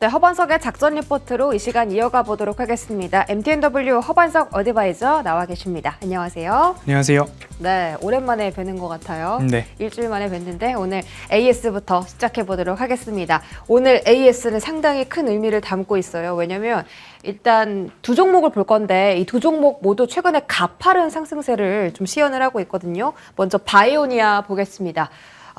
네, 허반석의 작전 리포트로 이 시간 이어가 보도록 하겠습니다. MTNW 허반석 어드바이저 나와 계십니다. 안녕하세요. 안녕하세요. 네, 오랜만에 뵈는 것 같아요. 네. 일주일 만에 뵀는데 오늘 AS부터 시작해 보도록 하겠습니다. 오늘 AS는 상당히 큰 의미를 담고 있어요. 왜냐면 일단 두 종목을 볼 건데 이 두 종목 모두 최근에 가파른 상승세를 좀 시연을 하고 있거든요. 먼저 바이오니아 보겠습니다.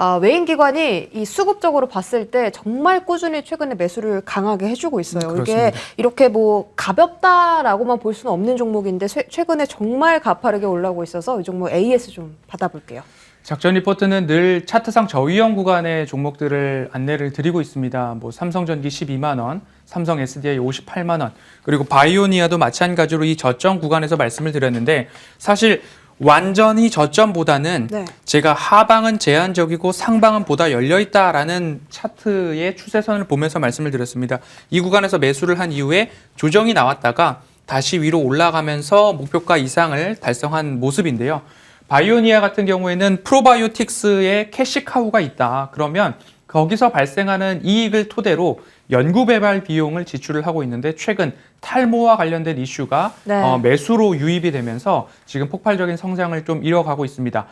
아, 외인 기관이 이 수급적으로 봤을 때 정말 꾸준히 최근에 매수를 강하게 해주고 있어요. 이게 그렇습니다. 이렇게 뭐 가볍다라고만 볼 수는 없는 종목인데 최- 최근에 정말 가파르게 올라오고 있어서 이 종목 AS 좀 받아볼게요. 작전 리포트는 늘 차트상 저위험 구간의 종목들을 안내를 드리고 있습니다. 뭐 삼성전기 12만 원, 삼성 SDI 58만 원, 그리고 바이오니아도 마찬가지로 이 저점 구간에서 말씀을 드렸는데 사실 완전히 저점보다는 네. 제가 하방은 제한적이고 상방은 보다 열려 있다라는 차트의 추세선을 보면서 말씀을 드렸습니다. 이 구간에서 매수를 한 이후에 조정이 나왔다가 다시 위로 올라가면서 목표가 이상을 달성한 모습인데요. 바이오니아 같은 경우에는 프로바이오틱스의 캐시카우가 있다. 그러면 거기서 발생하는 이익을 토대로 연구 개발 비용을 지출을 하고 있는데 최근 탈모와 관련된 이슈가 네. 어, 매수로 유입이 되면서 지금 폭발적인 성장을 좀 이뤄가고 있습니다.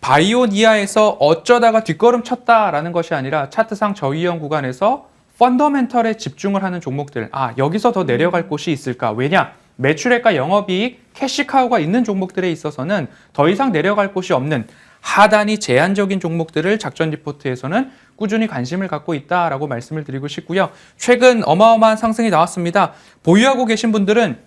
바이오니아에서 어쩌다가 뒷걸음 쳤다라는 것이 아니라 차트상 저위험 구간에서 펀더멘털에 집중을 하는 종목들. 아, 여기서 더 내려갈 곳이 있을까? 왜냐? 매출액과 영업이익, 캐시카우가 있는 종목들에 있어서는 더 이상 내려갈 곳이 없는 하단이 제한적인 종목들을 작전 리포트에서는 꾸준히 관심을 갖고 있다라고 말씀을 드리고 싶고요. 최근 어마어마한 상승이 나왔습니다. 보유하고 계신 분들은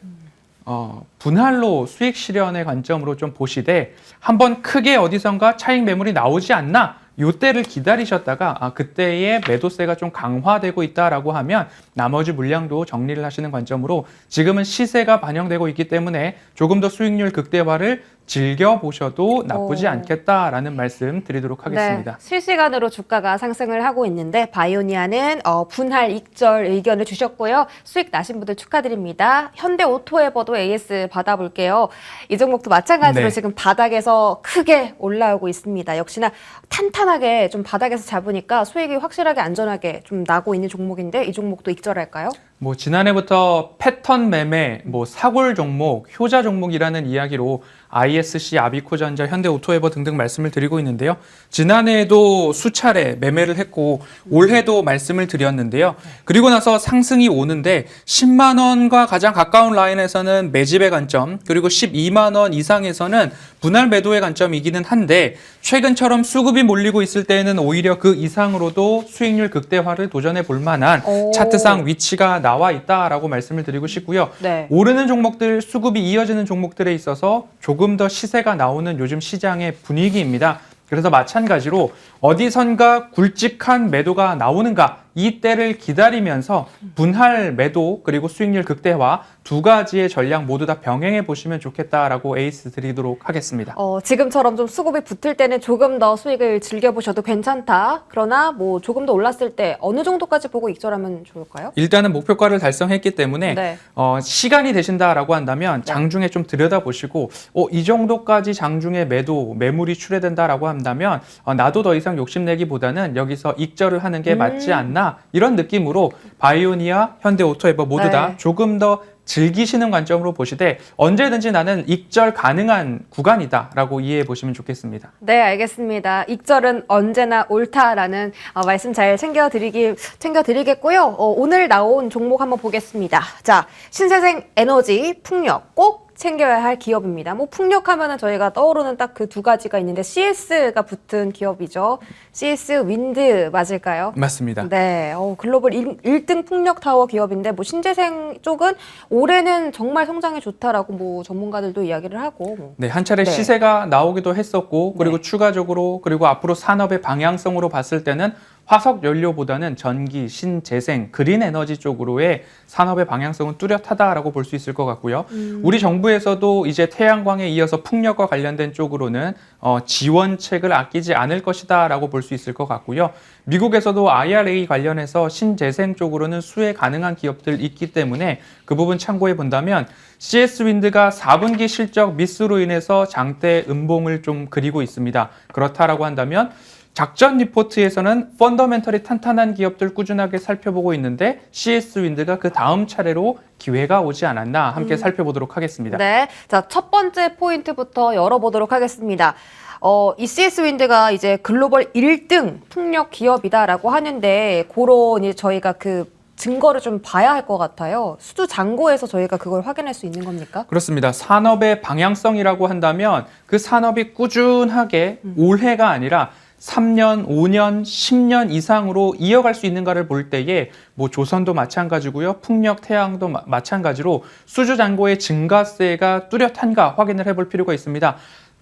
어, 분할로 수익 실현의 관점으로 좀 보시되 한번 크게 어디선가 차익 매물이 나오지 않나 요때를 기다리셨다가 아, 그때의 매도세가 좀 강화되고 있다라고 하면 나머지 물량도 정리를 하시는 관점으로 지금은 시세가 반영되고 있기 때문에 조금 더 수익률 극대화를 즐겨 보셔도 나쁘지 오. 않겠다라는 말씀 드리도록 하겠습니다. 네, 실시간으로 주가가 상승을 하고 있는데 바이오니아는 어, 분할 익절 의견을 주셨고요. 수익 나신 분들 축하드립니다. 현대 오토에버도 AS 받아볼게요. 이 종목도 마찬가지로 네. 지금 바닥에서 크게 올라오고 있습니다. 역시나 탄탄하게 좀 바닥에서 잡으니까 수익이 확실하게 안전하게 좀 나고 있는 종목인데 이 종목도 익절할까요? 뭐 지난해부터 패턴 매매, 뭐 사골 종목, 효자 종목이라는 이야기로 ISC, 아비코전자, 현대오토에버 등등 말씀을 드리고 있는데요. 지난해에도 수차례 매매를 했고 올해도 말씀을 드렸는데요. 그리고 나서 상승이 오는데 10만 원과 가장 가까운 라인에서는 매집의 관점, 그리고 12만 원 이상에서는 분할 매도의 관점이기는 한데 최근처럼 수급이 몰리고 있을 때에는 오히려 그 이상으로도 수익률 극대화를 도전해 볼 만한 오. 차트상 위치가 나와 있다라고 말씀을 드리고 싶고요. 네. 오르는 종목들, 수급이 이어지는 종목들에 있어서 조금 더 시세가 나오는 요즘 시장의 분위기입니다. 그래서 마찬가지로 어디선가 굵직한 매도가 나오는가 이 때를 기다리면서 분할 매도 그리고 수익률 극대화 두 가지의 전략 모두 다 병행해 보시면 좋겠다라고 에이스 드리도록 하겠습니다. 어, 지금처럼 좀 수급이 붙을 때는 조금 더 수익을 즐겨보셔도 괜찮다. 그러나 뭐 조금 더 올랐을 때 어느 정도까지 보고 익절하면 좋을까요? 일단은 목표가를 달성했기 때문에 네. 어, 시간이 되신다라고 한다면 장중에 좀 들여다보시고 어, 이 정도까지 장중에 매도 매물이 출회된다라고 한다면 어, 나도 더 이상 욕심내기보다는 여기서 익절을 하는 게 음. 맞지 않나 이런 느낌으로 바이오니아, 현대 오토에버 모두 다 네. 조금 더 즐기시는 관점으로 보시되 언제든지 나는 익절 가능한 구간이다라고 이해해 보시면 좋겠습니다. 네, 알겠습니다. 익절은 언제나 옳다라는 어, 말씀 잘 챙겨드리기, 챙겨드리겠고요. 어, 오늘 나온 종목 한번 보겠습니다. 자, 신세생 에너지, 풍력 꼭 챙겨야 할 기업입니다. 뭐 풍력 하면은 저희가 떠오르는 딱 그 두 가지가 있는데 CS가 붙은 기업이죠. CS 윈드 맞을까요? 맞습니다. 네, 어, 글로벌 1, 등 풍력 타워 기업인데 뭐 신재생 쪽은 올해는 정말 성장이 좋다라고 뭐 전문가들도 이야기를 하고 뭐. 네, 한 차례 네. 시세가 나오기도 했었고 그리고 네. 추가적으로 그리고 앞으로 산업의 방향성으로 봤을 때는 화석 연료보다는 전기, 신재생, 그린 에너지 쪽으로의 산업의 방향성은 뚜렷하다라고 볼 수 있을 것 같고요. 음. 우리 정부에서도 이제 태양광에 이어서 풍력과 관련된 쪽으로는 어, 지원책을 아끼지 않을 것이다라고 볼 수 있을 것 같고요. 미국에서도 IRA 관련해서 신재생 쪽으로는 수혜 가능한 기업들 있기 때문에 그 부분 참고해 본다면 CS 윈드가 4분기 실적 미스로 인해서 장대 음봉을 좀 그리고 있습니다. 그렇다라고 한다면 작전 리포트에서는 펀더멘털이 탄탄한 기업들 꾸준하게 살펴보고 있는데 CS 윈드가 그 다음 차례로 기회가 오지 않았나 함께 살펴보도록 하겠습니다. 네. 자, 첫 번째 포인트부터 열어보도록 하겠습니다. 어, 이 CS 윈드가 이제 글로벌 1등 풍력 기업이다라고 하는데, 그런 이제 저희가 그 증거를 좀 봐야 할 것 같아요. 수주 잔고에서 저희가 그걸 확인할 수 있는 겁니까? 그렇습니다. 산업의 방향성이라고 한다면 그 산업이 꾸준하게 올해가 아니라 3년, 5년, 10년 이상으로 이어갈 수 있는가를 볼 때에 뭐 조선도 마찬가지고요. 풍력, 태양도 마, 마찬가지로 수주 잔고의 증가세가 뚜렷한가 확인을 해볼 필요가 있습니다.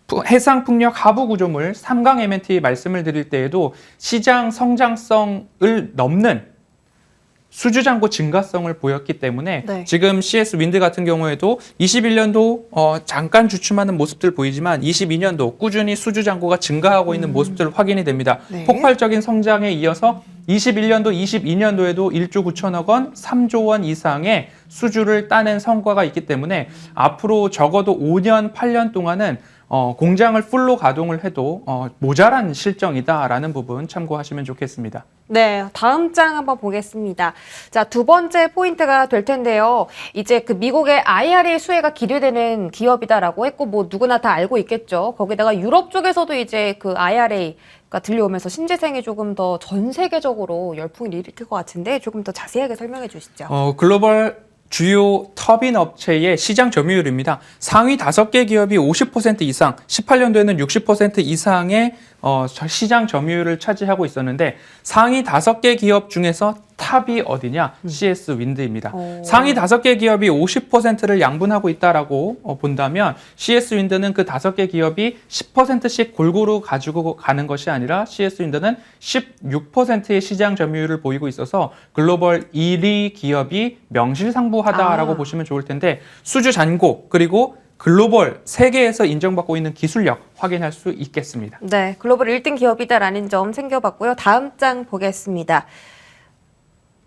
푸- 해상 풍력 하부 구조물 3강 MNT 말씀을 드릴 때에도 시장 성장성을 넘는 수주 잔고 증가성을 보였기 때문에 네. 지금 CS 윈드 같은 경우에도 21년도 어, 잠깐 주춤하는 모습들 보이지만 22년도 꾸준히 수주 잔고가 증가하고 있는 모습들 확인이 됩니다. 음. 네. 폭발적인 성장에 이어서 21년도, 22년도에도 1조 9천억 원, 3조 원 이상의 수주를 따낸 성과가 있기 때문에 앞으로 적어도 5년, 8년 동안은 어, 공장을 풀로 가동을 해도 어, 모자란 실정이다라는 부분 참고하시면 좋겠습니다. 네, 다음 장 한번 보겠습니다. 자, 두 번째 포인트가 될 텐데요. 이제 그 미국의 IRA 수혜가 기대되는 기업이다라고 했고, 뭐 누구나 다 알고 있겠죠. 거기다가 유럽 쪽에서도 이제 그 IRA가 들려오면서 신재생이 조금 더 전 세계적으로 열풍을 일으킬 것 같은데 조금 더 자세하게 설명해 주시죠. 어, 글로벌 주요 터빈 업체의 시장 점유율입니다. 상위 5개 기업이 50% 이상, 18년도에는 60% 이상의 어, 저- 시장 점유율을 차지하고 있었는데 상위 5개 기업 중에서 탑이 어디냐? CS 윈드입니다. 오. 상위 5개 기업이 50%를 양분하고 있다라고 어, 본다면 CS 윈드는 그 5개 기업이 10%씩 골고루 가지고 가는 것이 아니라 CS 윈드는 16%의 시장 점유율을 보이고 있어서 글로벌 1위 기업이 명실상부하다라고 아. 보시면 좋을 텐데 수주 잔고 그리고 글로벌 세계에서 인정받고 있는 기술력 확인할 수 있겠습니다. 네, 글로벌 1등 기업이다라는 점 챙겨봤고요. 다음 장 보겠습니다.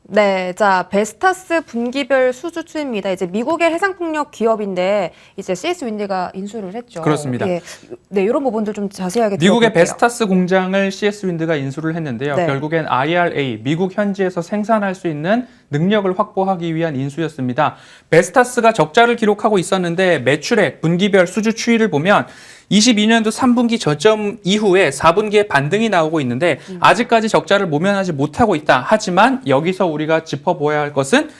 네, 자 베스타스 분기별 수주 추입니다. 이제 미국의 해상풍력 기업인데 이제 CS 윈드가 인수를 했죠. 그렇습니다. 예, 네, 이런 부분들 좀 자세하게 미국의 들어볼게요. 베스타스 공장을 CS 윈드가 인수를 했는데요. 네. 결국엔 IRA, 미국 현지에서 생산할 수 있는 능력을 확보하기 위한 인수였습니다. 베스타스가 적자를 기록하고 있었는데 매출액, 분기별 수주 추이를 보면 22년도 3분기 저점 이후에 4분기에 반등이 나오고 있는데 음. 아직까지 적자를 모면하지 못하고 있다. 하지만 여기서 우리가 짚어보아야 할 것은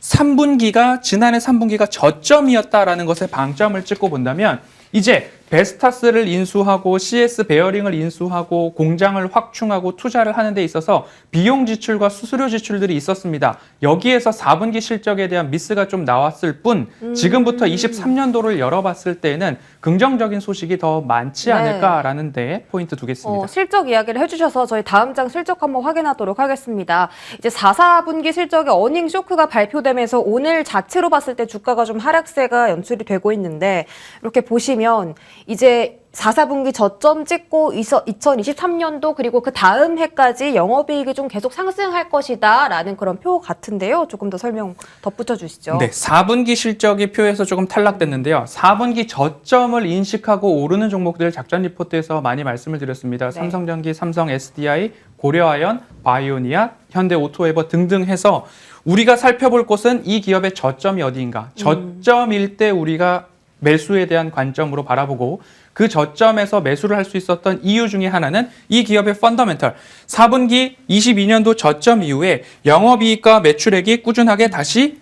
3분기가 지난해 3분기가 저점이었다라는 것에 방점을 찍고 본다면 이제 베스타스를 인수하고 CS 베어링을 인수하고 공장을 확충하고 투자를 하는 데 있어서 비용 지출과 수수료 지출들이 있었습니다. 여기에서 4분기 실적에 대한 미스가 좀 나왔을 뿐 지금부터 23년도를 열어봤을 때는 긍정적인 소식이 더 많지 네. 않을까라는 데 포인트 두겠습니다. 어, 실적 이야기를 해주셔서 저희 다음 장 실적 한번 확인하도록 하겠습니다. 이제 4, 4분기 실적의 어닝 쇼크가 발표되면서 오늘 자체로 봤을 때 주가가 좀 하락세가 연출이 되고 있는데 이렇게 보시면 이제 4, 4분기 저점 찍고 2023년도 그리고 그 다음 해까지 영업이익이 좀 계속 상승할 것이다 라는 그런 표 같은데요. 조금 더 설명 덧붙여 주시죠. 네, 4분기 실적이 표에서 조금 탈락됐는데요. 4분기 저점을 인식하고 오르는 종목들 작전 리포트에서 많이 말씀을 드렸습니다. 네. 삼성전기, 삼성 SDI, 고려아연, 바이오니아, 현대오토에버 등등 해서 우리가 살펴볼 곳은 이 기업의 저점이 어디인가. 저점일 때 우리가 매수에 대한 관점으로 바라보고 그 저점에서 매수를 할 수 있었던 이유 중에 하나는 이 기업의 펀더멘털 4분기 22년도 저점 이후에 영업이익과 매출액이 꾸준하게 다시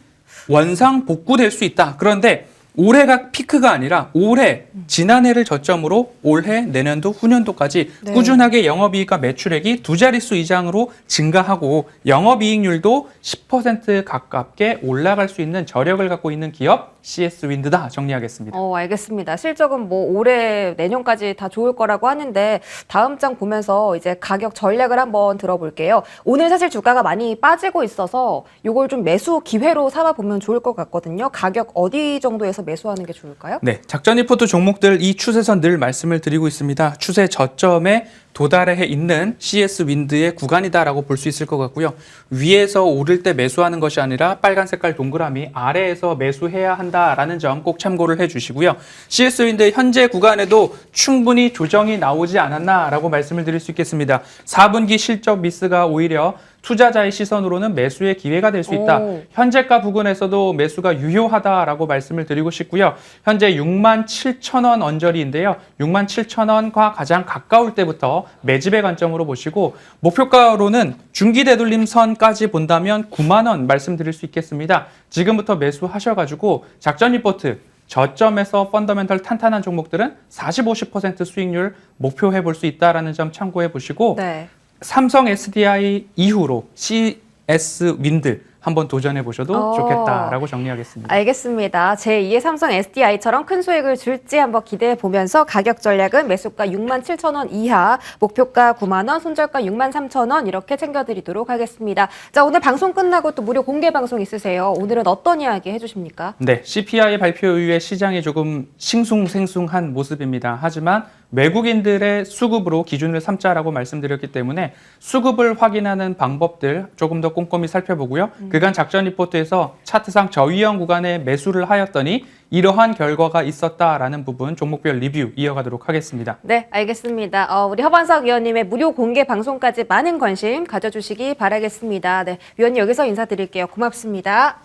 원상 복구될 수 있다. 그런데 올해가 피크가 아니라 올해 지난해를 저점으로 올해 내년도 후년도까지 네. 꾸준하게 영업이익과 매출액이 두 자릿수 이상으로 증가하고 영업이익률도 10% 가깝게 올라갈 수 있는 저력을 갖고 있는 기업 CS 윈드다 정리하겠습니다. 어, 알겠습니다. 실적은 뭐 올해 내년까지 다 좋을 거라고 하는데 다음 장 보면서 이제 가격 전략을 한번 들어볼게요. 오늘 사실 주가가 많이 빠지고 있어서 이걸 좀 매수 기회로 삼아 보면 좋을 것 같거든요. 가격 어디 정도에서 매수하는 게 좋을까요? 네, 작전 리포트 종목들 이 추세선 늘 말씀을 드리고 있습니다. 추세 저점에 도달해 있는 CS 윈드의 구간이다라고 볼 수 있을 것 같고요. 위에서 오를 때 매수하는 것이 아니라 빨간 색깔 동그라미 아래에서 매수해야 한다라는 점 꼭 참고를 해 주시고요. CS 윈드 현재 구간에도 충분히 조정이 나오지 않았나라고 말씀을 드릴 수 있겠습니다. 4분기 실적 미스가 오히려 투자자의 시선으로는 매수의 기회가 될 수 있다. 오. 현재가 부근에서도 매수가 유효하다라고 말씀을 드리고 싶고요. 현재 6만 7천 원 언저리인데요. 6만 7천 원과 가장 가까울 때부터 매집의 관점으로 보시고 목표가로는 중기 되돌림 선까지 본다면 9만 원 말씀드릴 수 있겠습니다. 지금부터 매수하셔가지고 작전 리포트 저점에서 펀더멘털 탄탄한 종목들은 40, 50% 수익률 목표해 볼 수 있다라는 점 참고해 보시고 네. 삼성 SDI 이후로 CS 윈드 한번 도전해 보셔도 어. 좋겠다라고 정리하겠습니다. 알겠습니다. 제2의 삼성 SDI처럼 큰 수익을 줄지 한번 기대해 보면서 가격 전략은 매수가 6만 7천 원 이하, 목표가 9만 원, 손절가 6만 3천 원 이렇게 챙겨드리도록 하겠습니다. 자 오늘 방송 끝나고 또 무료 공개 방송 있으세요. 오늘은 어떤 이야기 해주십니까? 네, CPI 발표 이후에 시장이 조금 싱숭생숭한 모습입니다. 하지만 외국인들의 수급으로 기준을 삼자라고 말씀드렸기 때문에 수급을 확인하는 방법들 조금 더 꼼꼼히 살펴보고요. 그간 작전 리포트에서 차트상 저위험 구간에 매수를 하였더니 이러한 결과가 있었다라는 부분 종목별 리뷰 이어가도록 하겠습니다. 네, 알겠습니다. 어, 우리 허반석 위원님의 무료 공개 방송까지 많은 관심 가져주시기 바라겠습니다. 네, 위원님 여기서 인사드릴게요. 고맙습니다.